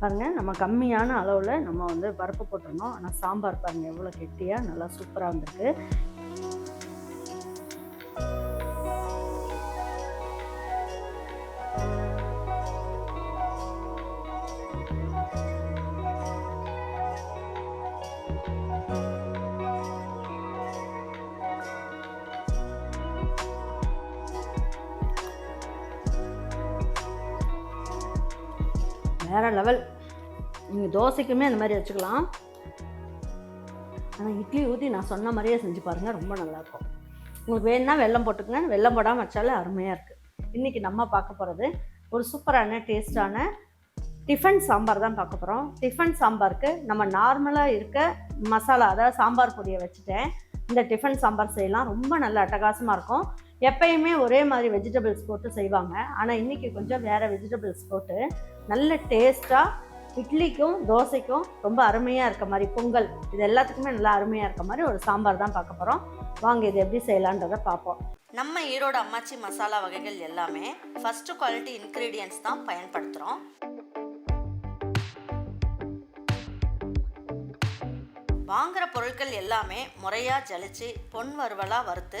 பாருங்கள் நம்ம கம்மியான அளவில் நம்ம வந்து பருப்பு போட்டிருந்தோம். ஆனால் சாம்பார் பாருங்கள் எவ்வளோ கெட்டியாக நல்லா சூப்பராக வந்திருக்கு. வேறு லெவல் நீங்கள் தோசைக்குமே அந்த மாதிரி வச்சுக்கலாம். ஆனால் இட்லி ஊற்றி நான் சொன்ன மாதிரியே செஞ்சு பாருங்கள் ரொம்ப நல்லாயிருக்கும் உங்களுக்கு வேணும்னா வெல்லம் போட்டுக்கங்க. வெல்லம் போடாமல் வச்சாலே அருமையாக இருக்குது இன்றைக்கி நம்ம பார்க்க போகிறது ஒரு சூப்பரான டேஸ்டான டிஃபன் சாம்பார் தான் பார்க்க போகிறோம் டிஃபன் சாம்பாருக்கு நம்ம நார்மலாக இருக்க மசாலா அதாவது சாம்பார் பொடியை வச்சுட்டேன். இந்த டிஃபன் சாம்பார் செய்யலாம். ரொம்ப நல்ல அட்டகாசமாக இருக்கும். எப்பயுமே ஒரே மாதிரி வெஜிடபிள்ஸ் போட்டு செய்வாங்க. ஆனால் இன்றைக்கி கொஞ்சம் வேறு வெஜிடபிள்ஸ் போட்டு நல்ல டேஸ்ட்டாக இட்லிக்கும் தோசைக்கும் ரொம்ப அருமையாக இருக்க மாதிரி பொங்கல் இது எல்லாத்துக்குமே நல்லா அருமையாக இருக்க மாதிரி ஒரு சாம்பார் தான் பார்க்க போகிறோம் வாங்க இது எப்படி செய்யலான்றதை பார்ப்போம். நம்ம ஈரோடு அம்மாச்சி மசாலா வகைகள் எல்லாமே ஃபஸ்ட்டு குவாலிட்டி இன்க்ரீடியன்ஸ் தான் பயன்படுத்துகிறோம் வாங்குகிற பொருட்கள் எல்லாமே முறையாக ஜலிச்சு பொன் வறுவலாக வறுத்து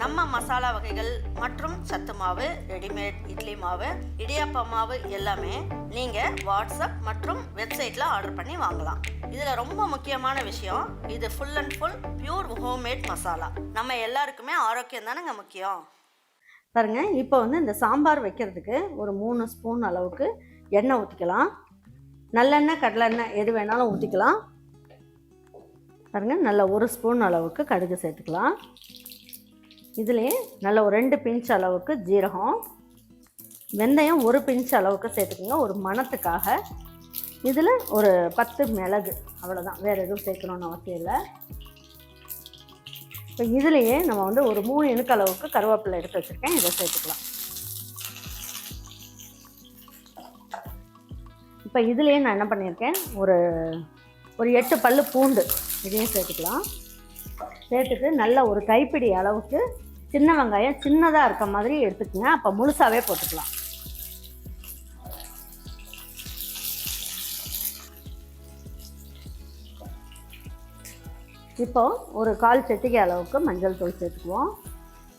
நம்ம மசாலா வகைகள் மற்றும் சத்து மாவு ரெடிமேட் இட்லி மாவு இடியாப்ப மாவு எல்லாமே நீங்கள் வாட்ஸ்அப் மற்றும் வெப்சைட்டில் ஆர்டர் பண்ணி வாங்கலாம். இதில் ரொம்ப முக்கியமான விஷயம் இது full and full pure homemade masala நம்ம எல்லாருக்குமே ஆரோக்கியம் தானேங்க முக்கியம்? பாருங்க இப்போ வந்து இந்த சாம்பார் வைக்கிறதுக்கு ஒரு மூணு ஸ்பூன் அளவுக்கு எண்ணெய் ஊற்றிக்கலாம் நல்லெண்ணெய் கடலெண்ணெய் எது வேணாலும் ஊற்றிக்கலாம் பாருங்க நல்ல ஒரு ஸ்பூன் அளவுக்கு கடுகு சேர்த்துக்கலாம். இதுலேயே நல்ல ஒரு ரெண்டு பிஞ்ச் அளவுக்கு ஜீரகம் வெந்தயம் ஒரு பிஞ்ச் அளவுக்கு சேர்த்துக்கோங்க ஒரு மணத்துக்காக. இதில் ஒரு பத்து மிளகு அவ்வளோதான் வேறு எதுவும் சேர்க்கணும்னு அவசியம் இல்லை. இப்போ இதுலேயே நம்ம வந்து ஒரு மூணு இணுக்கு அளவுக்கு கருவேப்பிலை எடுத்து வச்சுருக்கேன். இதை சேர்த்துக்கலாம். இப்போ இதுலேயே நான் என்ன பண்ணியிருக்கேன்? ஒரு ஒரு எட்டு பல்லு பூண்டு இதையும் சேர்த்துக்கலாம். சேர்த்துட்டு நல்ல ஒரு கைப்பிடி அளவுக்கு சின்ன வெங்காயம் சின்னதாக இருக்க மாதிரி எடுத்துக்கோங்க. அப்போ முழுசாகவே போட்டுக்கலாம். இப்போ ஒரு கால் செட்டிகை அளவுக்கு மஞ்சள் தூள் சேர்த்துக்குவோம்.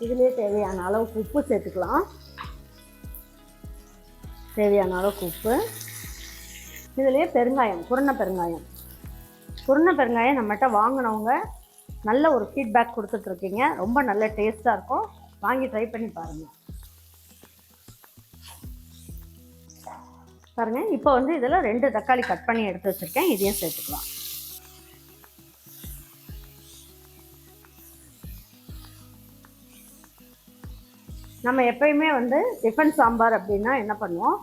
இதுலேயே தேவையான அளவுக்கு உப்பு சேர்த்துக்கலாம். தேவையான அளவுக்கு உப்பு. இதுலேயே பெருங்காயம் குருண பெருங்காயம். குருண பெருங்காயம் நம்மகிட்ட வாங்கினவங்க நல்ல ஒரு ஃபீட்பேக் கொடுத்துட்ருக்கீங்க. ரொம்ப நல்ல டேஸ்ட்டாக இருக்கும். வாங்கி ட்ரை பண்ணி பாருங்கள் பாருங்கள் இப்போ வந்து இதில் ரெண்டு தக்காளி கட் பண்ணி எடுத்து வச்சுருக்கேன். இதையும் சேர்த்துக்கலாம். நம்ம எப்பயுமே வந்து டிஃபன் சாம்பார் அப்படின்னா என்ன பண்ணுவோம்?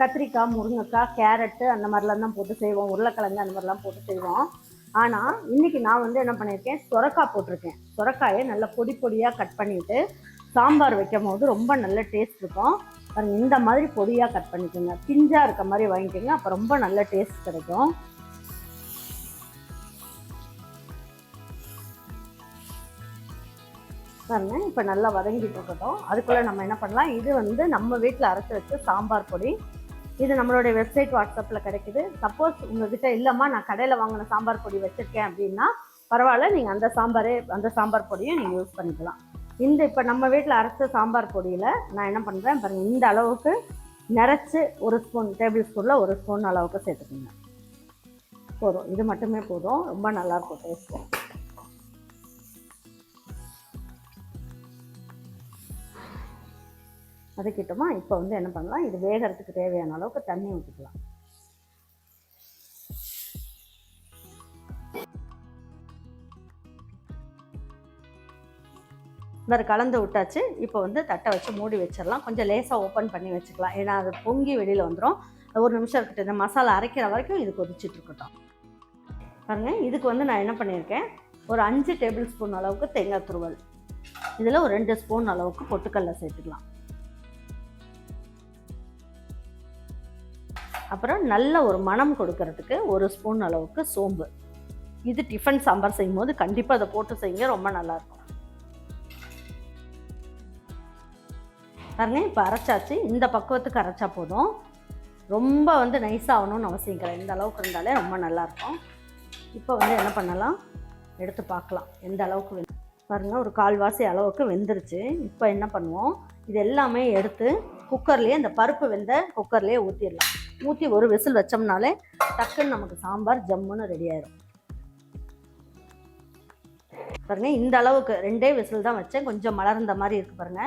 கத்திரிக்காய் முருங்கைக்காய் கேரட்டு அந்த மாதிரிலாம் தான் போட்டு செய்வோம். உருளைக்கிழங்கு அந்த மாதிரிலாம் போட்டு செய்வோம். ஆனால் இன்றைக்கி நான் வந்து என்ன பண்ணியிருக்கேன்? சுரக்காய் போட்டிருக்கேன். சுரக்காயை நல்லா பொடி பொடியாக கட் பண்ணிவிட்டு சாம்பார் வைக்கும் போது ரொம்ப நல்ல டேஸ்ட் இருக்கும். பாருங்கள் இந்த மாதிரி பொடியாக கட் பண்ணிக்கோங்க. பிஞ்சாக இருக்க மாதிரி வாங்கிக்கோங்க. அப்போ ரொம்ப நல்ல டேஸ்ட் கிடைக்கும். பாருங்க இப்போ நல்லா வதங்கிட்டு இருக்கட்டும். அதுக்குள்ளே நம்ம என்ன பண்ணலாம்? இது வந்து நம்ம வீட்டில் அரைச்சி வச்ச சாம்பார் பொடி இது நம்மளுடைய வெப்சைட் வாட்ஸ்அப்பில் கிடைக்குது. சப்போஸ் உங்ககிட்ட இல்லைம்மா நான் கடையில் வாங்கின சாம்பார் பொடி வச்சுருக்கேன் அப்படின்னா பரவாயில்ல நீங்கள் அந்த சாம்பாரே அந்த சாம்பார் பொடியும் நீங்கள் யூஸ் பண்ணிக்கலாம். இந்த இப்போ நம்ம வீட்டில் அரைச்ச சாம்பார் பொடியில் நான் என்ன பண்ணுறேன் பாருங்கள் இந்த அளவுக்கு நிறச்சி ஒரு ஸ்பூன் டேபிள் ஸ்பூனில் ஒரு ஸ்பூன் அளவுக்கு சேர்த்துக்கோங்க. போதும். இது மட்டுமே போதும். ரொம்ப நல்லாயிருக்கும் டேஸ்ட்டு வதக்கிட்டோமா இப்போ வந்து என்ன பண்ணலாம் இது வேகிறதுக்கு தேவையான அளவுக்கு தண்ணி ஊற்றிக்கலாம் வேறு கலந்து விட்டாச்சு இப்போ வந்து தட்டை வச்சு மூடி வச்சிடலாம். கொஞ்சம் லேசாக ஓப்பன் பண்ணி வச்சுக்கலாம். ஏன்னா அது பொங்கி வெளியில் வந்துடும் ஒரு நிமிஷம் இருக்கட்டும். இந்த மசாலா அரைக்கிற வரைக்கும் இது கொதிச்சுட்டு இருக்கட்டும். பாருங்கள் இதுக்கு வந்து நான் என்ன பண்ணியிருக்கேன்? ஒரு அஞ்சு டேபிள் ஸ்பூன் அளவுக்கு தேங்காய் துருவல். இதில் ஒரு ரெண்டு ஸ்பூன் அளவுக்கு பொட்டுக்கல்ல சேர்த்துக்கலாம். அப்புறம் நல்ல ஒரு மணம் கொடுக்கறதுக்கு ஒரு ஸ்பூன் அளவுக்கு சோம்பு. இது டிஃபன் சாம்பார் செய்யும் போது கண்டிப்பாக அதை போட்டு செய்யுங்க ரொம்ப நல்லாயிருக்கும். பாருங்க இப்போ அரைச்சாச்சு. இந்த பக்குவத்துக்கு அரைச்சா போதும். ரொம்ப வந்து நைஸாக ஆகணும்னு அவசியம் கிடையாது. இந்த அளவுக்கு இருந்தாலே ரொம்ப நல்லாயிருக்கும். இப்போ வந்து என்ன பண்ணலாம்? எடுத்து பார்க்கலாம். எந்த அளவுக்கு வெந் பாருங்கள் ஒரு கால்வாசி அளவுக்கு வெந்துருச்சு. இப்போ என்ன பண்ணுவோம்? இது எல்லாமே எடுத்து குக்கர்லேயே இந்த பருப்பு வெந்த குக்கர்லேயே ஊற்றிடலாம் ஊற்றி ஒரு விசில் வச்சோம்னாலே டக்குன்னு நமக்கு சாம்பார் ஜம்முன்னு ரெடி ஆயிடும் பாருங்க இந்த அளவுக்கு ரெண்டே விசில் தான் வச்சேன். கொஞ்சம் மலர்ந்த மாதிரி இருக்கு பாருங்க.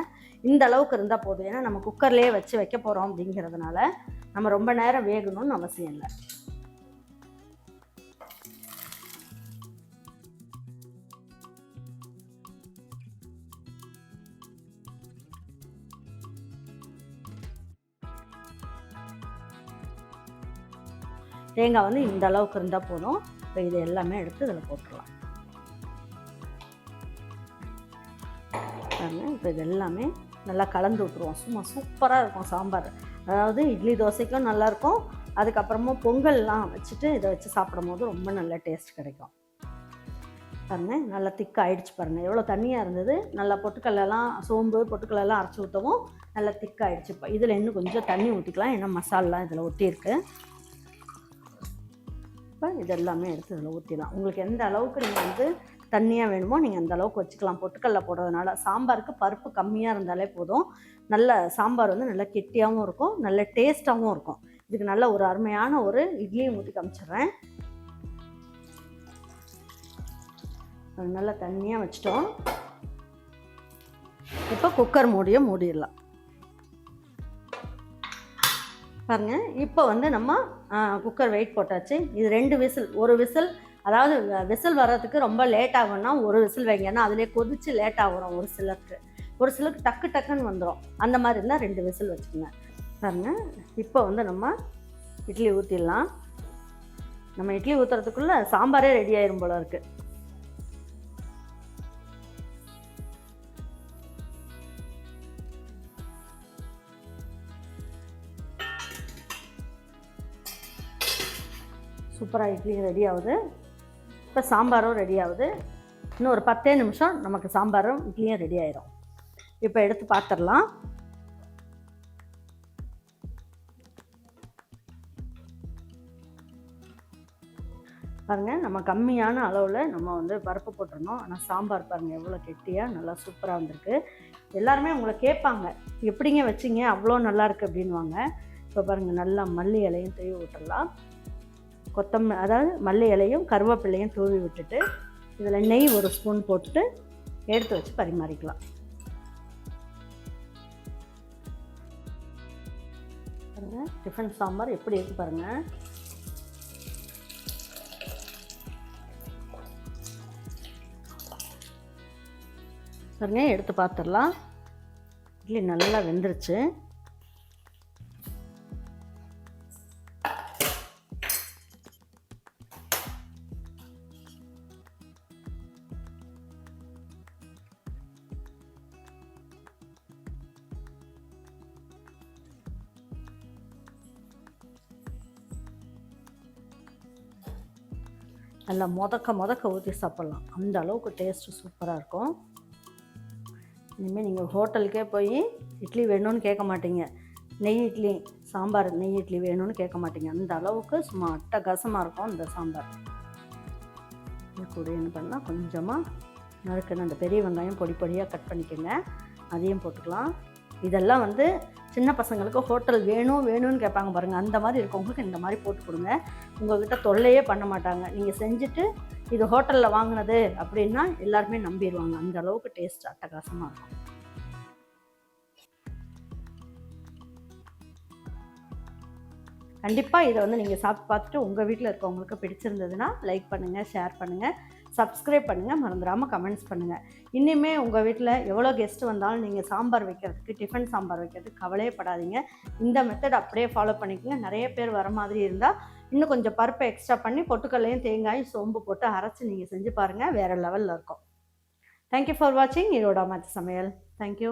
இந்த அளவுக்கு இருந்தால் போதும். ஏன்னா நம்ம குக்கர்லேயே வச்சு வைக்க போகிறோம் அப்படிங்கிறதுனால நம்ம ரொம்ப நேரம் வேகணும்னு அவசியம் இல்லை. தேங்காய் வந்து இந்த அளவுக்கு இருந்தால் போதும். இப்போ இது எல்லாமே எடுத்து இதில் போட்டுடலாம். பாருங்க இப்போ இது எல்லாமே நல்லா கலந்து விட்ருவோம் சும்மா சூப்பராக இருக்கும் சாம்பார். அதாவது இட்லி தோசைக்கும் நல்லாயிருக்கும். அதுக்கப்புறமா பொங்கல்லாம் வச்சுட்டு இதை வச்சு சாப்பிடும் போது ரொம்ப நல்ல டேஸ்ட் கிடைக்கும். பாருங்க நல்லா திக்காக ஆயிடுச்சு பாருங்கள் எவ்வளோ தண்ணியாக இருந்தது. நல்லா பொட்டுக்கல்லாம் சோம்பு பொட்டுக்கல்லெல்லாம் அரைச்சி ஊற்றவும் நல்லா திக்காயிடுச்சு இப்போ இதில் இன்னும் கொஞ்சம் தண்ணி ஊற்றிக்கலாம் ஏன்னா மசாலாலாம் இதில் ஒட்டியிருக்கு. இப்போ இது எல்லாமே எடுத்து இதில் ஊற்றிடலாம் உங்களுக்கு எந்த அளவுக்கு நீங்கள் வந்து தண்ணியாக வேணுமோ நீங்கள் அந்த அளவுக்கு வச்சுக்கலாம். பொட்டுக்கல்ல போடுறதுனால சாம்பாருக்கு பருப்பு கம்மியாக இருந்தாலே போதும். நல்ல சாம்பார் வந்து நல்லா கெட்டியாகவும் இருக்கும் நல்ல டேஸ்ட்டாகவும் இருக்கும். இதுக்கு நல்ல ஒரு அருமையான ஒரு இட்லியும் ஊற்றி காமிச்சிடுறேன். அது நல்லா தண்ணியாக வச்சிட்டோம். இப்போ குக்கர் மூடியை மூடிடலாம். பாருங்க இப்போ வந்து நம்ம குக்கர் வெயிட் போட்டாச்சு. இது ரெண்டு விசில் ஒரு விசில் அதாவது விசில் வர்றதுக்கு ரொம்ப லேட் ஆகும்னா ஒரு விசில் வைங்க. ஏன்னா அதிலே கொதிச்சு லேட் ஆகும் ஒரு சிலருக்கு. ஒரு சிலருக்கு டக்கு டக்குன்னு வந்துடும் அந்த மாதிரி இருந்தால் ரெண்டு விசில் வச்சுக்கோங்க. பாருங்க இப்போ வந்து நம்ம இட்லி ஊற்றிடலாம் நம்ம இட்லி ஊற்றுறதுக்குள்ளே சாம்பாரே ரெடி ஆயிரும் போல இருக்குது சூப்பராக இட்லி ரெடி ஆகுது. இப்போ சாம்பாரும் ரெடி ஆகுது. இன்னும் ஒரு பத்தே நிமிஷம் நமக்கு சாம்பாரும் இட்லியும் ரெடி ஆயிரும். இப்போ எடுத்து பார்த்துடலாம் பாருங்கள் நம்ம கம்மியான அளவில் நம்ம வந்து பருப்பு போட்டுருந்தோம் ஆனால் சாம்பார் பாருங்கள் எவ்வளோ கெட்டியாக நல்லா சூப்பராக வந்திருக்கு. எல்லாருமே உங்களை கேட்பாங்க எப்படிங்க வச்சிங்க? அவ்வளோ நல்லாயிருக்கு அப்படின்வாங்க இப்போ பாருங்கள் நல்லா மல்லி இலையும் தூவி விட்டுடலாம் கொத்தம் அதாவது மல்லி இலையும் கருவேப்பிலையும் தூவி விட்டுட்டு இதில் நெய் ஒரு ஸ்பூன் போட்டுட்டு எடுத்து வச்சு பரிமாறிக்கலாம். பாருங்கள் டிஃபன் சாம்பார் எப்படி இருக்கு பாருங்கள் பாருங்க எடுத்து பார்த்துடலாம் இட்லி நல்லா வெந்துருச்சு. நல்லா முதக்க முதக்க ஊற்றி சாப்பிட்லாம். அந்த அளவுக்கு டேஸ்ட்டு சூப்பராக இருக்கும். இனிமேல் நீங்கள் ஹோட்டலுக்கே போய் இட்லி வேணும்னு கேட்க மாட்டீங்க. நெய் இட்லி சாம்பார் நெய் இட்லி வேணும்னு கேட்க மாட்டீங்க. அந்த அளவுக்கு சும்மா அட்டகாசமாக இருக்கும் இந்த சாம்பார். இது கூட என்ன பண்ணலாம்? கொஞ்சமாக நறுக்குன்னு அந்த பெரிய வெங்காயம் பொடி பொடியாக கட் பண்ணிக்கோங்க. அதையும் போட்டுக்கலாம். இதெல்லாம் வந்து சின்ன பசங்களுக்கு ஹோட்டல் வேணும் வேணும்னு கேட்பாங்க பாருங்கள் அந்த மாதிரி இருக்கவங்களுக்கு இந்த மாதிரி போட்டு கொடுங்க. உங்கள்கிட்ட தொல்லையே பண்ண மாட்டாங்க. நீங்கள் செஞ்சுட்டு இது ஹோட்டலில் வாங்கினது அப்படின்னா எல்லாருமே நம்பிடுவாங்க. அந்த அளவுக்கு டேஸ்ட் அட்டகாசமாக இருக்கும். கண்டிப்பாக இதை வந்து நீங்கள் சாப்பிட்டு பார்த்துட்டு உங்கள் வீட்டில் இருக்கவங்களுக்கு பிடிச்சிருந்ததுன்னா லைக் பண்ணுங்கள் ஷேர் பண்ணுங்கள் சப்ஸ்கிரைப் பண்ணுங்கள் மறந்துடாமல் கமெண்ட்ஸ் பண்ணுங்கள் இன்னுமே உங்கள் வீட்டில் எவ்வளோ கெஸ்ட்டு வந்தாலும் நீங்கள் சாம்பார் வைக்கிறதுக்கு டிஃபன் சாம்பார் வைக்கிறதுக்கு கவலையே படாதீங்க. இந்த மெத்தட் அப்படியே ஃபாலோ பண்ணிக்கோங்க. நிறைய பேர் வர மாதிரி இருந்தால் இன்னும் கொஞ்சம் பருப்பை எக்ஸ்ட்ரா பண்ணி பொட்டுக்கல்லையும் தேங்காயும் சோம்பு போட்டு அரைச்சி நீங்கள் செஞ்சு பாருங்கள் வேறு லெவலில் இருக்கும். தேங்க்யூ ஃபார் வாட்சிங் ஈரோடா மற்ற சமையல். தேங்க்யூ